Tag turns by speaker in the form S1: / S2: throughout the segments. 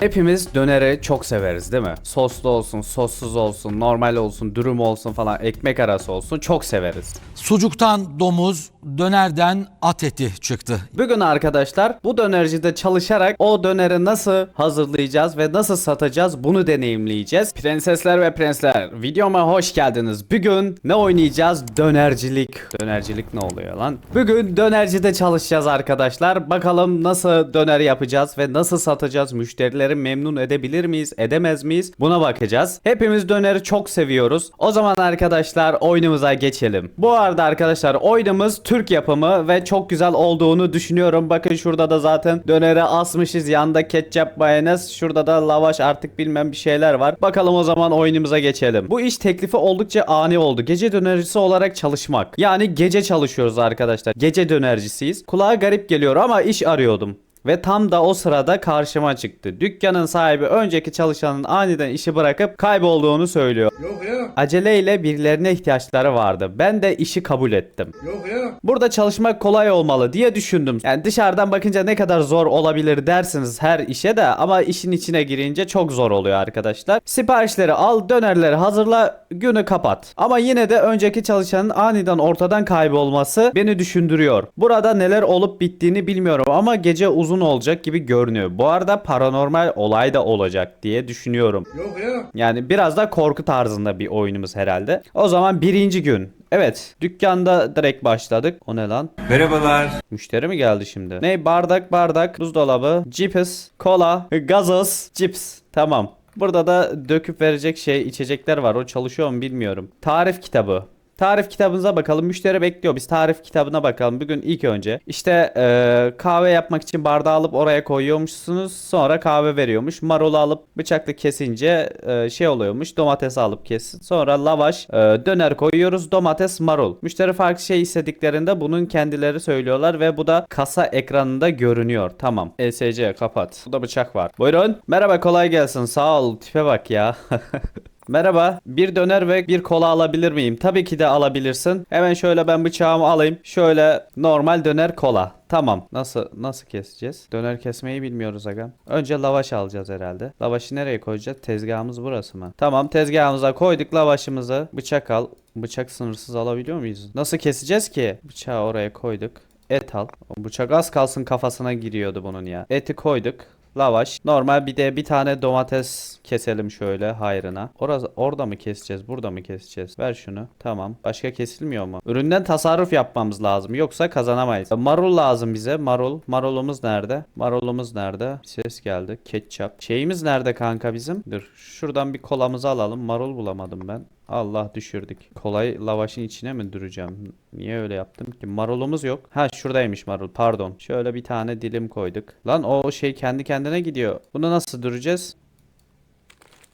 S1: Hepimiz döneri çok severiz değil mi? Soslu olsun, sossuz olsun, normal olsun, dürüm olsun falan, ekmek arası olsun çok severiz.
S2: Sucuktan domuz, dönerden at eti çıktı.
S1: Bugün arkadaşlar bu dönercide çalışarak o döneri nasıl hazırlayacağız ve nasıl satacağız bunu deneyimleyeceğiz. Prensesler ve prensler videoma hoş geldiniz. Bugün ne oynayacağız? Dönercilik. Dönercilik ne oluyor lan? Bugün dönercide çalışacağız arkadaşlar. Bakalım nasıl döner yapacağız ve nasıl satacağız? Müşterileri memnun edebilir miyiz? Edemez miyiz? Buna bakacağız. Hepimiz döneri çok seviyoruz. O zaman arkadaşlar oyunumuza geçelim. Bu arada arkadaşlar oyunumuz Türk yapımı ve çok güzel olduğunu düşünüyorum. Bakın şurada da zaten döneri asmışız. Yanında ketçap, mayonez. Şurada da lavaş artık bilmem bir şeyler var. Bakalım o zaman oyunumuza geçelim. Bu iş teklifi oldukça ani oldu. Gece dönercisi olarak çalışmak. Yani gece çalışıyoruz arkadaşlar. Gece dönercisiyiz. Kulağa garip geliyor ama iş arıyordum. Ve tam da o sırada karşıma çıktı. Dükkanın sahibi önceki çalışanın aniden işi bırakıp kaybolduğunu söylüyor.
S3: Yok ya.
S1: Aceleyle birilerine ihtiyaçları vardı. Ben de işi kabul ettim.
S3: Yok ya.
S1: Burada çalışmak kolay olmalı diye düşündüm. Yani dışarıdan bakınca ne kadar zor olabilir dersiniz her işe de ama işin içine girince çok zor oluyor arkadaşlar. Siparişleri al, dönerleri hazırla, günü kapat. Ama yine de önceki çalışanın aniden ortadan kaybolması beni düşündürüyor. Burada neler olup bittiğini bilmiyorum ama gece uzun olacak gibi görünüyor. Bu arada paranormal olay da olacak diye düşünüyorum.
S3: Yok ya.
S1: Yani biraz da korku tarzında bir oyunumuz herhalde. O zaman birinci gün. Evet dükkanda direkt başladık. O ne lan?
S3: Merhabalar.
S1: Müşteri mi geldi şimdi? Ne bardak bardak buzdolabı cips kola gazoz cips tamam. Burada da döküp verecek şey içecekler var o çalışıyor mu bilmiyorum. Tarif kitabı. Tarif kitabınıza bakalım. Müşteri bekliyor. Biz tarif kitabına bakalım. Bugün ilk önce. İşte eee, kahve yapmak için bardağı alıp oraya koyuyormuşsunuz. Sonra kahve veriyormuş. Marulu alıp bıçakla kesince eee, şey oluyormuş. Domates alıp kesin. Sonra lavaş, eee, döner koyuyoruz. Domates, marul. Müşteri farklı şey istediklerinde bunun kendileri söylüyorlar ve bu da kasa ekranında görünüyor. Tamam. ESC kapat. Burada bıçak var. Buyurun. Merhaba kolay gelsin. Sağ ol. Tipe bak ya. Merhaba. Bir döner ve bir kola alabilir miyim? Tabii ki de alabilirsin. Hemen şöyle ben bıçağımı alayım. Şöyle normal döner kola. Tamam. Nasıl nasıl keseceğiz? Döner kesmeyi bilmiyoruz aga. Önce lavaş alacağız herhalde. Lavaşı nereye koyacağız? Tezgahımız burası mı? Tamam tezgahımıza koyduk lavaşımızı. Bıçak al. Bıçak sınırsız alabiliyor muyuz? Nasıl keseceğiz ki? Bıçağı oraya koyduk. Et al. Bıçak az kalsın kafasına giriyordu bunun ya. Eti koyduk. Lavaş. Normal bir de bir tane domates keselim şöyle hayrına. Orası, orada mı keseceğiz? Burada mı keseceğiz? Ver şunu. Tamam. Başka kesilmiyor mu? Üründen tasarruf yapmamız lazım. Yoksa kazanamayız. Marul lazım bize. Marul. Marulumuz nerede? Marulumuz nerede? Ses geldi. Ketçap. Şeyimiz nerede kanka bizim? Dur. Şuradan bir kolamızı alalım. Marul bulamadım ben. Allah düşürdük. Kolay lavaşın içine mi duracağım? Niye öyle yaptım ki? Marulumuz yok. Ha şuradaymış marul. Pardon. Şöyle bir tane dilim koyduk. Lan o şey kendi kendine gidiyor. Bunu nasıl duracağız?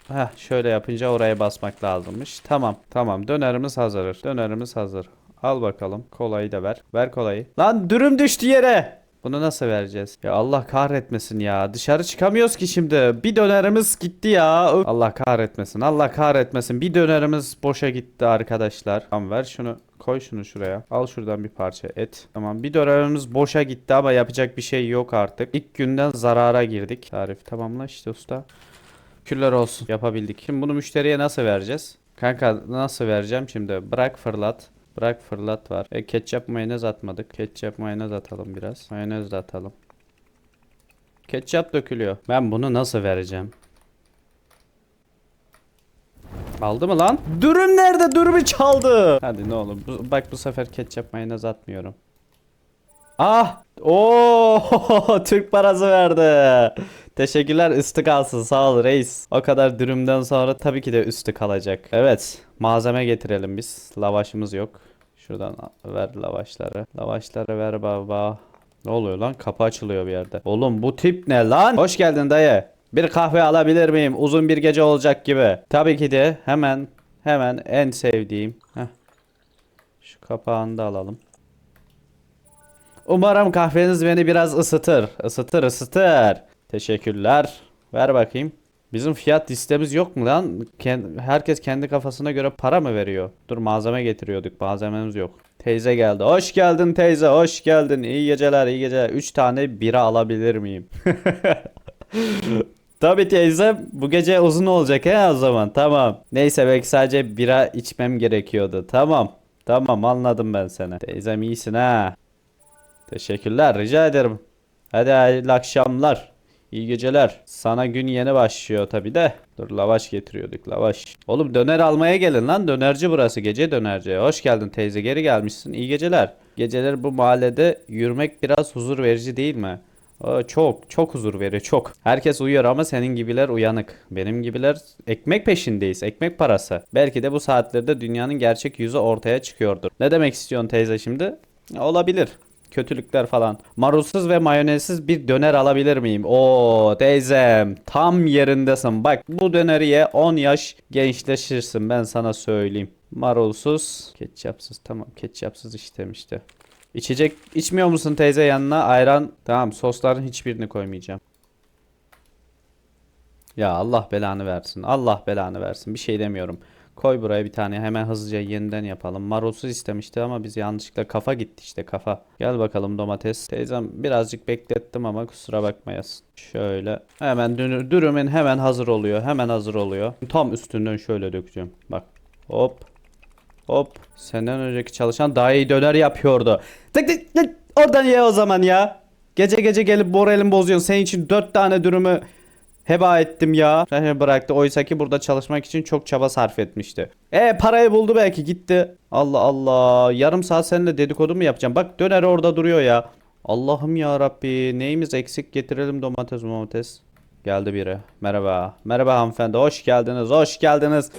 S1: Heh şöyle yapınca oraya basmak lazımmış. Tamam tamam dönerimiz hazır. Dönerimiz hazır. Al bakalım. Kolayı da ver. Ver kolayı. Lan dürüm düştü yere. Bunu nasıl vereceğiz? Ya Allah kahretmesin ya. Dışarı çıkamıyoruz ki şimdi. Bir dönerimiz gitti ya. Allah kahretmesin. Allah kahretmesin. Bir dönerimiz boşa gitti arkadaşlar. Tamam ver şunu. Koy şunu şuraya. Al şuradan bir parça et. Tamam bir dönerimiz boşa gitti ama yapacak bir şey yok artık. İlk günden zarara girdik. Tarif tamamla işte usta. Şükürler olsun yapabildik. Şimdi bunu müşteriye nasıl vereceğiz? Kanka nasıl vereceğim şimdi? Bırak fırlat. Bırak fırlat var. E, ketçap mayonez atmadık. Ketçap mayonez atalım biraz. Mayonez de atalım. Ketçap dökülüyor. Ben bunu nasıl vereceğim? Aldı mı lan? Dürüm nerede? Dürümü çaldı. Hadi ne olur. Bu- bak bu sefer ketçap mayonez atmıyorum. Ah! Oo! Türk parası verdi. Teşekkürler üstü kalsın sağ ol reis. O kadar dürümden sonra tabii ki de üstü kalacak. Evet malzeme getirelim biz. Lavaşımız yok. Şuradan ver lavaşları. Lavaşları ver baba. Ne oluyor lan? Kapı açılıyor bir yerde. Oğlum bu tip ne lan? Hoş geldin dayı. Bir kahve alabilir miyim? Uzun bir gece olacak gibi. Tabii ki de hemen hemen en sevdiğim. Heh. Şu kapağını da alalım. Umarım kahveniz beni biraz ısıtır. Isıtır ısıtır. Teşekkürler. Ver bakayım. Bizim fiyat listemiz yok mu lan? Ken- herkes kendi kafasına göre para mı veriyor? Dur malzeme getiriyorduk. Malzememiz yok. Teyze geldi. Hoş geldin teyze. Hoş geldin. İyi geceler, iyi geceler. 3 tane bira alabilir miyim? Tabii teyze bu gece uzun olacak he o zaman tamam. Neyse belki sadece bira içmem gerekiyordu. Tamam. Tamam anladım ben seni. Teyzem iyisin ha. Teşekkürler rica ederim. Hadi hayırlı akşamlar. İyi geceler. Sana gün yeni başlıyor tabi de. Dur lavaş getiriyorduk lavaş. Oğlum döner almaya gelin lan. Dönerci burası. Gece dönerci. Hoş geldin teyze. Geri gelmişsin. İyi geceler. Geceleri bu mahallede yürümek biraz huzur verici değil mi? Çok çok huzur veriyor çok. Herkes uyuyor ama senin gibiler uyanık. Benim gibiler ekmek peşindeyiz. Ekmek parası. Belki de bu saatlerde dünyanın gerçek yüzü ortaya çıkıyordur. Ne demek istiyorsun teyze şimdi? Olabilir. Kötülükler falan. Marulsuz ve mayonezsiz bir döner alabilir miyim? Oo teyzem tam yerindesin. Bak bu döneri ye 10 yaş gençleşirsin ben sana söyleyeyim. Marulsuz, ketçapsız tamam ketçapsız istemişti. İçecek içmiyor musun teyze yanına? Ayran. Tamam sosların hiçbirini koymayacağım. Ya Allah belanı versin. Allah belanı versin. Bir şey demiyorum. Koy buraya bir tane hemen hızlıca yeniden yapalım. Marulsuz istemişti ama biz yanlışlıkla kafa gitti işte kafa. Gel bakalım domates. Teyzem birazcık beklettim ama kusura bakmayasın. Şöyle hemen dürümün hemen hazır oluyor. Hemen hazır oluyor. Tam üstünden şöyle dökeceğim. Bak. Hop. Hop. Senden önceki çalışan daha iyi döner yapıyordu. Tık tık tık. Oradan ye o zaman ya. Gece gece gelip moralimi bozuyorsun. Senin için dört tane dürümü heba ettim ya. Sen bıraktı. Oysa ki burada çalışmak için çok çaba sarf etmişti. E parayı buldu belki gitti. Allah Allah. Yarım saat seninle dedikodu mu yapacağım? Bak döner orada duruyor ya. Allah'ım ya Rabbi. Neyimiz eksik getirelim domates domates. Geldi biri. Merhaba. Merhaba hanımefendi. Hoş geldiniz. Hoş geldiniz.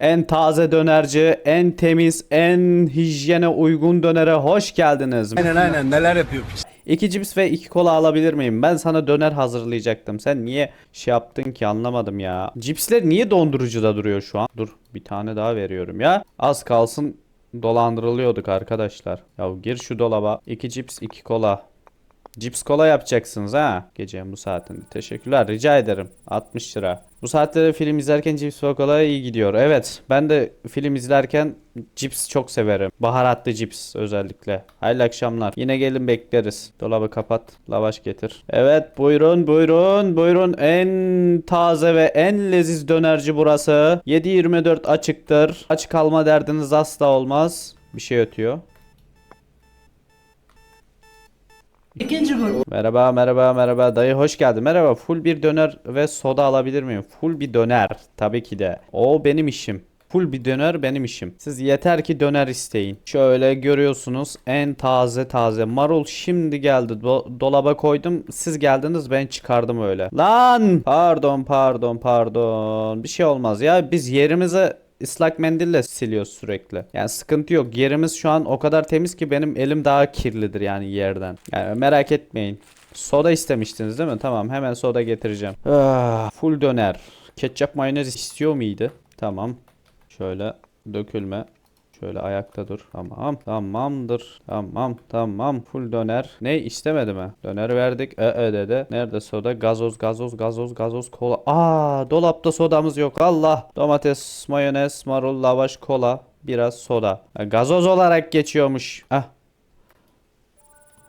S1: En taze dönerci, en temiz, en hijyene uygun dönere hoş geldiniz.
S3: Aynen aynen neler yapıyor.
S1: İki cips ve iki kola alabilir miyim? Ben sana döner hazırlayacaktım. Sen niye şey yaptın ki anlamadım ya. Cipsler niye dondurucuda duruyor şu an? Dur bir tane daha veriyorum ya. Az kalsın dolandırılıyorduk arkadaşlar. Ya gir şu dolaba. İki cips, iki kola. Cips kola yapacaksınız ha gecenin bu saatinde. Teşekkürler rica ederim. 60 lira. Bu saatte film izlerken cips ve kola iyi gidiyor. Evet ben de film izlerken cips çok severim. Baharatlı cips özellikle. Hayırlı akşamlar. Yine gelin bekleriz. Dolabı kapat. Lavaş getir. Evet buyurun buyurun buyurun. En taze ve en leziz dönerci burası. 7-24 açıktır. Aç kalma derdiniz asla olmaz. Bir şey ötüyor.
S4: İkinci grup.
S1: Merhaba merhaba merhaba dayı hoş geldin. Merhaba full bir döner ve soda alabilir miyim? Full bir döner tabii ki de. O benim işim. Full bir döner benim işim. Siz yeter ki döner isteyin. Şöyle görüyorsunuz en taze taze. Marul şimdi geldi. Do- dolaba koydum. Siz geldiniz ben çıkardım öyle. Lan! Pardon pardon pardon. Bir şey olmaz ya. Biz yerimize ıslak mendille siliyoruz sürekli. Yani sıkıntı yok. Yerimiz şu an o kadar temiz ki benim elim daha kirlidir yani yerden. Yani merak etmeyin. Soda istemiştiniz değil mi? Tamam hemen soda getireceğim. Ah, full döner. Ketçap mayonez istiyor muydu? Tamam. Şöyle dökülme. Şöyle ayakta dur. Tamam. Tamamdır. Tamam. Tamam. Full döner. Ne istemedi mi? Döner verdik. E, e dedi. Nerede soda? Gazoz, gazoz, gazoz, gazoz, kola. Aa, dolapta sodamız yok. Allah. Domates, mayonez, marul, lavaş, kola. Biraz soda. Ha, gazoz olarak geçiyormuş. Ah.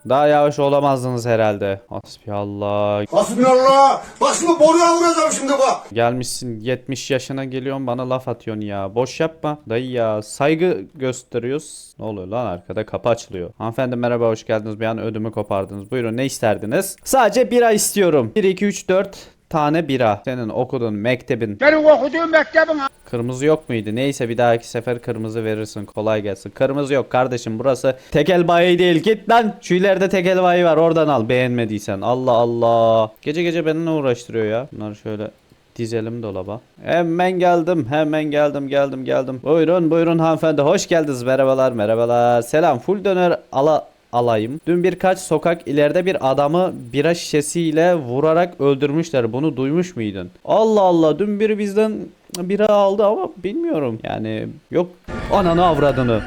S1: Daha yavaş olamazdınız herhalde. Hasbiyallah.
S3: Hasbinallah. Bak şimdi boruyu almayacağım şimdi bak.
S1: Gelmişsin 70 yaşına geliyorsun bana laf atıyorsun ya. Boş yapma. Dayı ya saygı gösteriyoruz. Ne oluyor lan arkada kapı açılıyor. Hanımefendi merhaba hoş geldiniz. Bir an ödümü kopardınız. Buyurun ne isterdiniz? Sadece bira istiyorum. 1 2 3 4 tane bira. Senin okuduğun mektebin.
S5: Benim okuduğum mektebin
S1: Kırmızı yok muydu? Neyse bir dahaki sefer kırmızı verirsin. Kolay gelsin. Kırmızı yok kardeşim. Burası tekel bayi değil. Git lan. Şu ileride tekel bayi var. Oradan al. Beğenmediysen. Allah Allah. Gece gece beni ne uğraştırıyor ya? Bunları şöyle dizelim dolaba. Hemen geldim. Hemen geldim. Geldim geldim. Buyurun buyurun hanımefendi. Hoş geldiniz. Merhabalar merhabalar. Selam. Full döner ala alayım. Dün birkaç sokak ileride bir adamı bira şişesiyle vurarak öldürmüşler. Bunu duymuş muydun? Allah Allah. Dün biri bizden bira aldı ama bilmiyorum. Yani yok ananı avradını.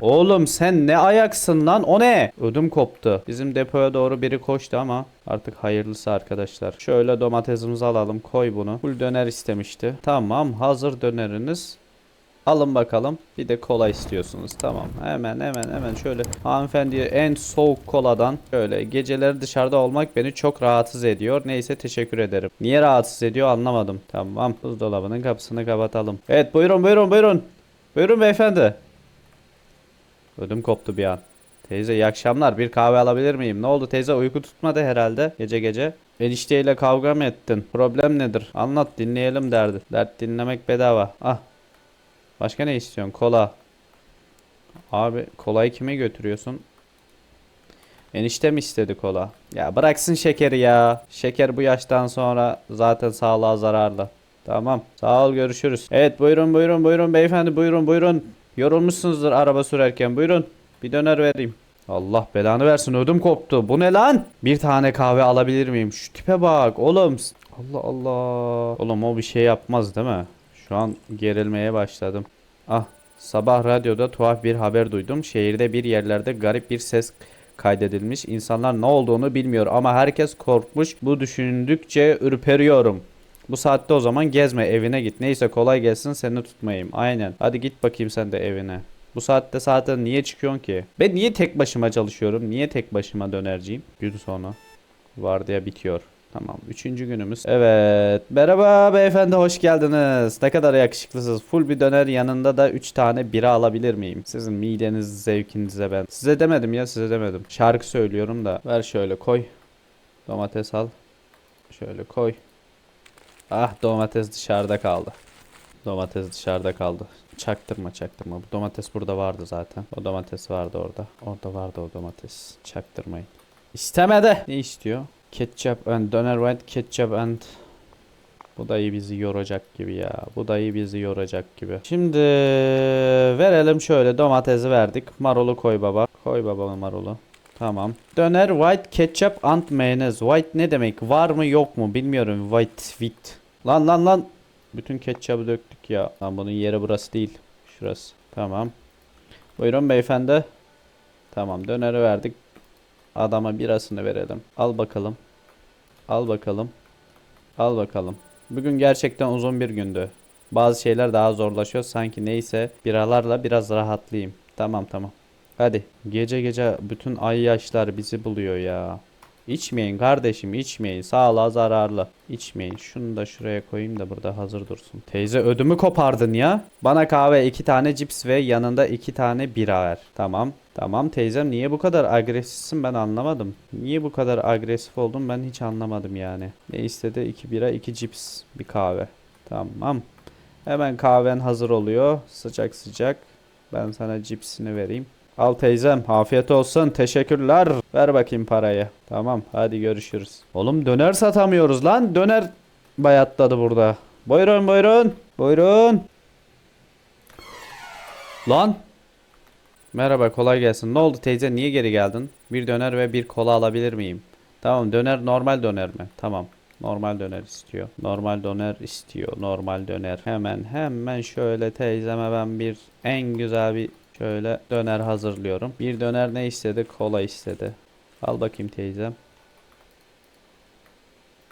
S1: Oğlum sen ne ayaksın lan o ne? Ödüm koptu. Bizim depoya doğru biri koştu ama artık hayırlısı arkadaşlar. Şöyle domatesimizi alalım koy bunu. Full döner istemişti. Tamam hazır döneriniz. Alın bakalım. Bir de kola istiyorsunuz. Tamam. Hemen hemen hemen şöyle hanımefendiye en soğuk koladan şöyle geceleri dışarıda olmak beni çok rahatsız ediyor. Neyse teşekkür ederim. Niye rahatsız ediyor anlamadım. Tamam. Buzdolabının kapısını kapatalım. Evet buyurun buyurun buyurun. Buyurun beyefendi. Ödüm koptu bir an. Teyze iyi akşamlar. Bir kahve alabilir miyim? Ne oldu teyze? Uyku tutmadı herhalde gece gece. Enişteyle kavga mı ettin? Problem nedir? Anlat dinleyelim derdi. Dert dinlemek bedava. Ah. Başka ne istiyorsun? Kola. Abi kolayı kime götürüyorsun? Enişte mi istedi kola? Ya bıraksın şekeri ya. Şeker bu yaştan sonra zaten sağlığa zararlı. Tamam. Sağ ol görüşürüz. Evet buyurun buyurun buyurun beyefendi buyurun buyurun. Yorulmuşsunuzdur araba sürerken buyurun. Bir döner vereyim. Allah belanı versin ödüm koptu. Bu ne lan? Bir tane kahve alabilir miyim? Şu tipe bak oğlum. Allah Allah. Oğlum o bir şey yapmaz değil mi? Şu an gerilmeye başladım. Ah sabah radyoda tuhaf bir haber duydum. Şehirde bir yerlerde garip bir ses kaydedilmiş. İnsanlar ne olduğunu bilmiyor ama herkes korkmuş. Bu düşündükçe ürperiyorum. Bu saatte o zaman gezme evine git. Neyse kolay gelsin seni tutmayayım. Aynen. Hadi git bakayım sen de evine. Bu saatte zaten niye çıkıyorsun ki? Ben niye tek başıma çalışıyorum? Niye tek başıma dönerciyim? Gün sonra. Vardiya bitiyor. Tamam. Üçüncü günümüz. Evet. Merhaba beyefendi hoş geldiniz. Ne kadar yakışıklısınız. Full bir döner yanında da 3 tane bira alabilir miyim? Sizin mideniz zevkinize ben. Size demedim ya size demedim. Şarkı söylüyorum da. Ver şöyle koy. Domates al. Şöyle koy. Ah domates dışarıda kaldı. Domates dışarıda kaldı. Çaktırma çaktırma. Bu domates burada vardı zaten. O domates vardı orada. Orada vardı o domates. Çaktırmayın. İstemedi. Ne istiyor? Ketçap and döner white ketçap and bu dayı bizi yoracak gibi ya. Bu dayı bizi yoracak gibi. Şimdi verelim şöyle domatesi verdik. Marulu koy baba. Koy baba marulu. Tamam. Döner white ketchup and mayonnaise. White ne demek? Var mı yok mu bilmiyorum. White with. Lan lan lan. Bütün ketçabı döktük ya. Lan bunun yeri burası değil. Şurası. Tamam. Buyurun beyefendi. Tamam döneri verdik. Adama birasını verelim. Al bakalım. Al bakalım. Al bakalım. Bugün gerçekten uzun bir gündü. Bazı şeyler daha zorlaşıyor. Sanki neyse biralarla biraz rahatlayayım. Tamam tamam. Hadi. Gece gece bütün ay yaşlar bizi buluyor ya. İçmeyin kardeşim içmeyin. Sağlığa zararlı. İçmeyin. Şunu da şuraya koyayım da burada hazır dursun. Teyze ödümü kopardın ya. Bana kahve iki tane cips ve yanında iki tane bira ver. Tamam. Tamam teyzem niye bu kadar agresifsin ben anlamadım. Niye bu kadar agresif oldun ben hiç anlamadım yani. Ne istedi? iki bira iki cips bir kahve. Tamam. Hemen kahven hazır oluyor. Sıcak sıcak. Ben sana cipsini vereyim. Al teyzem afiyet olsun teşekkürler. Ver bakayım parayı. Tamam hadi görüşürüz. Oğlum döner satamıyoruz lan. Döner bayatladı burada. Buyurun buyurun. Buyurun. Lan. Merhaba kolay gelsin. Ne oldu teyze niye geri geldin? Bir döner ve bir kola alabilir miyim? Tamam döner normal döner mi? Tamam. Normal döner istiyor. Normal döner istiyor. Normal döner. Hemen hemen şöyle teyzeme ben bir en güzel bir şöyle döner hazırlıyorum. Bir döner ne istedi? Kola istedi. Al bakayım teyzem.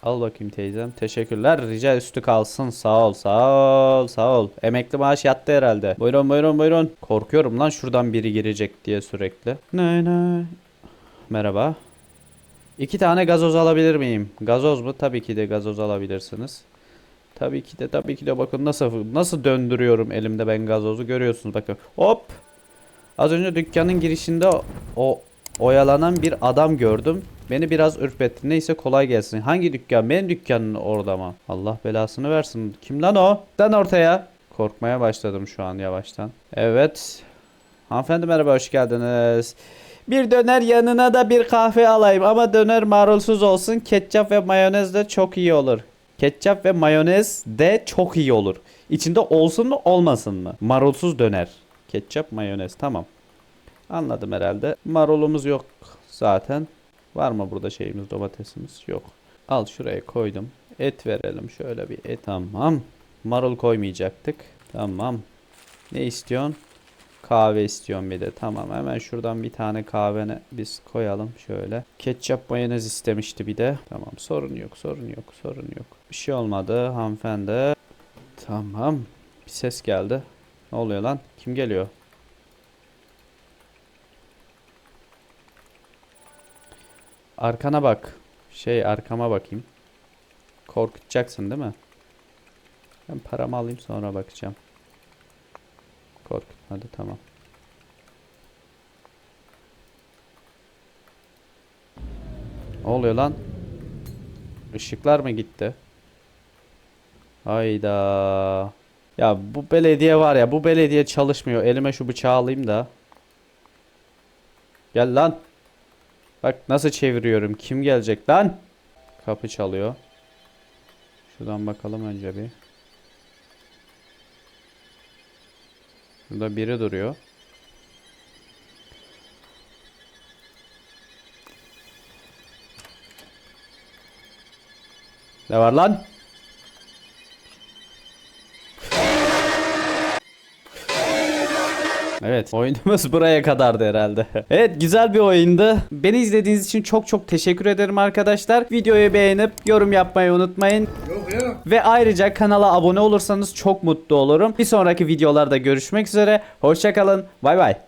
S1: Al bakayım teyzem. Teşekkürler. Rica üstü kalsın. Sağ ol. Sağ ol. Sağ ol. Emekli maaş yattı herhalde. Buyurun buyurun buyurun. Korkuyorum lan şuradan biri girecek diye sürekli. Ne ne. Merhaba. İki tane gazoz alabilir miyim? Gazoz mu? Tabii ki de gazoz alabilirsiniz. Tabii ki de tabii ki de bakın nasıl nasıl döndürüyorum elimde ben gazozu görüyorsunuz bakın. Hop. Az önce dükkanın girişinde o oyalanan bir adam gördüm. Beni biraz ürpetti. Neyse kolay gelsin. Hangi dükkan? Benim dükkanın orada mı? Allah belasını versin. Kim lan o? Lan ortaya. Korkmaya başladım şu an yavaştan. Evet. Hanımefendi merhaba hoş geldiniz. Bir döner yanına da bir kahve alayım ama döner marulsuz olsun. Ketçap ve mayonez de çok iyi olur. Ketçap ve mayonez de çok iyi olur. İçinde olsun mu olmasın mı? Marulsuz döner. Ketçap mayonez tamam. Anladım herhalde. Marulumuz yok zaten. Var mı burada şeyimiz domatesimiz? Yok. Al şuraya koydum. Et verelim şöyle bir et. Tamam. Marul koymayacaktık. Tamam. Ne istiyorsun? Kahve istiyorum bir de. Tamam hemen şuradan bir tane kahvene biz koyalım şöyle. Ketçap mayonez istemişti bir de. Tamam sorun yok sorun yok sorun yok. Bir şey olmadı hanımefendi. Tamam. Bir ses geldi. Ne oluyor lan? Kim geliyor? Arkana bak. Şey arkama bakayım. Korkutacaksın değil mi? Ben paramı alayım sonra bakacağım. Korkutmadı tamam. Ne oluyor lan? Işıklar mı gitti? Hayda. Ya bu belediye var ya bu belediye çalışmıyor. Elime şu bıçağı alayım da. Gel lan. Bak nasıl çeviriyorum. Kim gelecek lan? Kapı çalıyor. Şuradan bakalım önce bir. Burada biri duruyor. Ne var lan? Evet oyunumuz buraya kadardı herhalde. evet güzel bir oyundu. Beni izlediğiniz için çok çok teşekkür ederim arkadaşlar. Videoyu beğenip yorum yapmayı unutmayın. Ve ayrıca kanala abone olursanız çok mutlu olurum. Bir sonraki videolarda görüşmek üzere. Hoşçakalın. Bay bay.